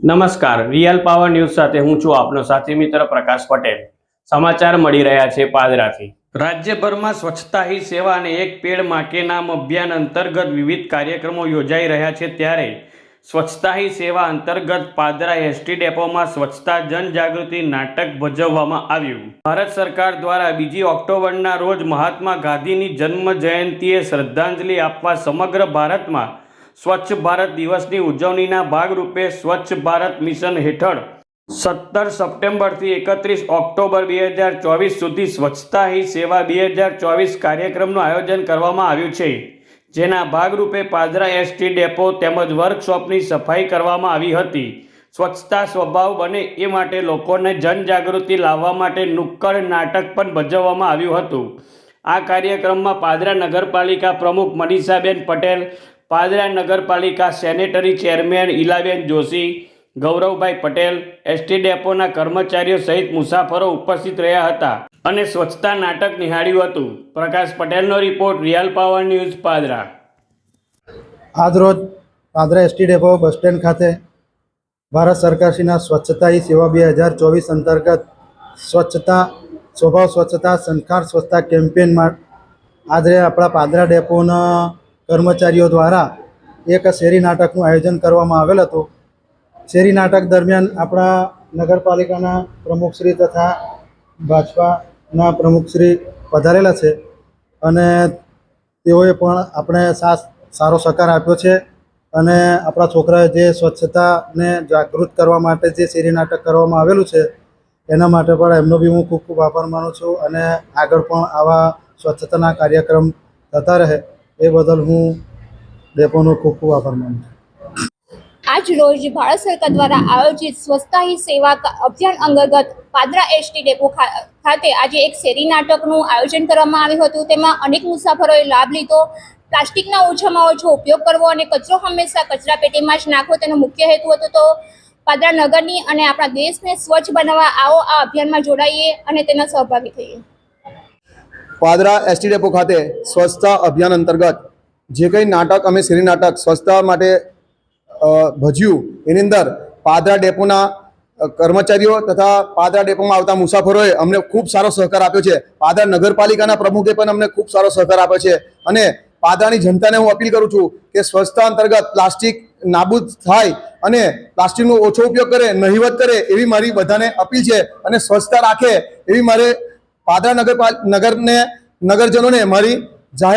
નમસ્કાર. Real power news સાથે હું છું આપનો સાથી મિત્ર પ્રકાશ પટેલ. સમાચાર મળી રહ્યા છે પાદરાથી. રાજ્યભરમાં સ્વચ્છતા હી સેવા અને એક પેડમાં કે નામ અભિયાન અંતર્ગત વિવિધ કાર્યક્રમો યોજાઈ રહ્યા છે ત્યારે સ્વચ્છતા હી સેવા અંતર્ગત પાદરા એસટી ડેપોમાં સ્વચ્છતા જનજાગૃતિ નાટક ભજવવામાં આવ્યું. ભારત સરકાર દ્વારા બીજી ઓક્ટોબરના રોજ મહાત્મા ગાંધીની જન્મ જયંતિએ શ્રદ્ધાંજલિ આપવા સમગ્ર ભારતમાં સ્વચ્છ ભારત દિવસની ઉજવણીના ભાગરૂપે સ્વચ્છ ભારત મિશન હેઠળ સત્તર સપ્ટેમ્બરથી એકત્રીસ ઓક્ટોબર બે હજાર ચોવીસ સુધી સ્વચ્છતા હી સેવા બે હજાર ચોવીસ કાર્યક્રમનું આયોજન કરવામાં આવ્યું છે. જેના ભાગરૂપે પાદરા એસટી ડેપો તેમજ વર્કશોપની સફાઈ કરવામાં આવી હતી. સ્વચ્છતા સ્વભાવ બને એ માટે લોકોને જનજાગૃતિ લાવવા માટે નુક્કડ નાટક પણ ભજવવામાં આવ્યું હતું. આ કાર્યક્રમમાં પાદરા નગરપાલિકા પ્રમુખ મનીષાબેન પટેલ પાદરા નગરપાલિકા સેનેટરી ચેરમેન ઇલાબેન જોશી, ગૌરવભાઈ પટેલ, એસટી ડેપોના કર્મચારીઓ સહિત મુસાફરો ઉપસ્થિત રહ્યા હતા અને સ્વચ્છતા નાટક નિહાળ્યું હતું. પ્રકાશ પટેલનો report, real power news, Padra. આજરોજ Padra ST depot bus stand ખાતે ભારત સરકારશ્રીના સ્વચ્છતા હી સેવા બે હજાર ચોવીસ અંતર્ગત સ્વચ્છતા, સ્વભાવ સ્વચ્છતા, સંસ્કાર સ્વચ્છતા કેમ્પેનમાં આજે આપણા પાદરા ડેપોના કર્મચારીઓ દ્વારા એક શેરી નાટકનું આયોજન કરવામાં આવેલ હતું. શેરી નાટક દરમિયાન આપણા નગરપાલિકાના પ્રમુખશ્રી તથા ભાજપાના પ્રમુખશ્રી પધારેલા છે અને તેઓએ પણ આપણે સારો સહકાર આપ્યો છે અને આપણા છોકરાએ જે સ્વચ્છતાને જાગૃત કરવા માટે જે શેરી નાટક કરવામાં આવેલું છે એના માટે પણ એમનો બી હું ખૂબ ખૂબ આભાર માનું છું અને આગળ પણ આવા સ્વચ્છતાના કાર્યક્રમ થતા રહે. એ બદલ હું ડેપોનો ખૂબ ખૂબ આભાર માનું આજ રોજ ભારત સરકાર દ્વારા આયોજિત સ્વચ્છતા સેવા અભિયાન અંતર્ગત પાદરા એસટી ડેપો ખાતે આજે એક શેરી નાટકનું આયોજન કરવામાં આવ્યું હતું. તેમાં અનેક મુસાફરોએ લાભ લીધો. પ્લાસ્ટિકના ઓછામાં ઓછો ઉપયોગ કરવો અને કચરો હંમેશા કચરા પેટીમાં જ નાખવો તેનો મુખ્ય હેતુ હતો. તો પાદરા નગરની અને આપણા દેશને સ્વચ્છ બનાવવા આવો આ અભિયાનમાં જોડાઈએ અને તેના સહભાગી થઈએ. પાદરા એસટી ડેપો ખાતે સ્વચ્છતા અભિયાન અંતર્ગત જે કંઈ નાટક, અમે શ્રી નાટક, સ્વચ્છતા માટે ભજ્યું, એની અંદર પાદરા ડેપોના કર્મચારીઓ તથા પાદરા ડેપોમાં આવતા મુસાફરોએ અમને ખૂબ સારો સહકાર આપ્યો છે. પાદરા નગરપાલિકાના પ્રમુખે પણ અમને ખૂબ સારો સહકાર આપ્યો છે. અને પાદરાની જનતાને હું અપીલ કરું છું કે સ્વચ્છતા અંતર્ગત પ્લાસ્ટિક નાબૂદ થાય અને પ્લાસ્ટિકનો ઓછો ઉપયોગ કરે, નહિવત કરે, એવી મારી બધાને અપીલ છે. અને સ્વચ્છતા રાખે, એવી મારે પાદરા નગરપાલ નગરને નગરજનોને મારી જાહેર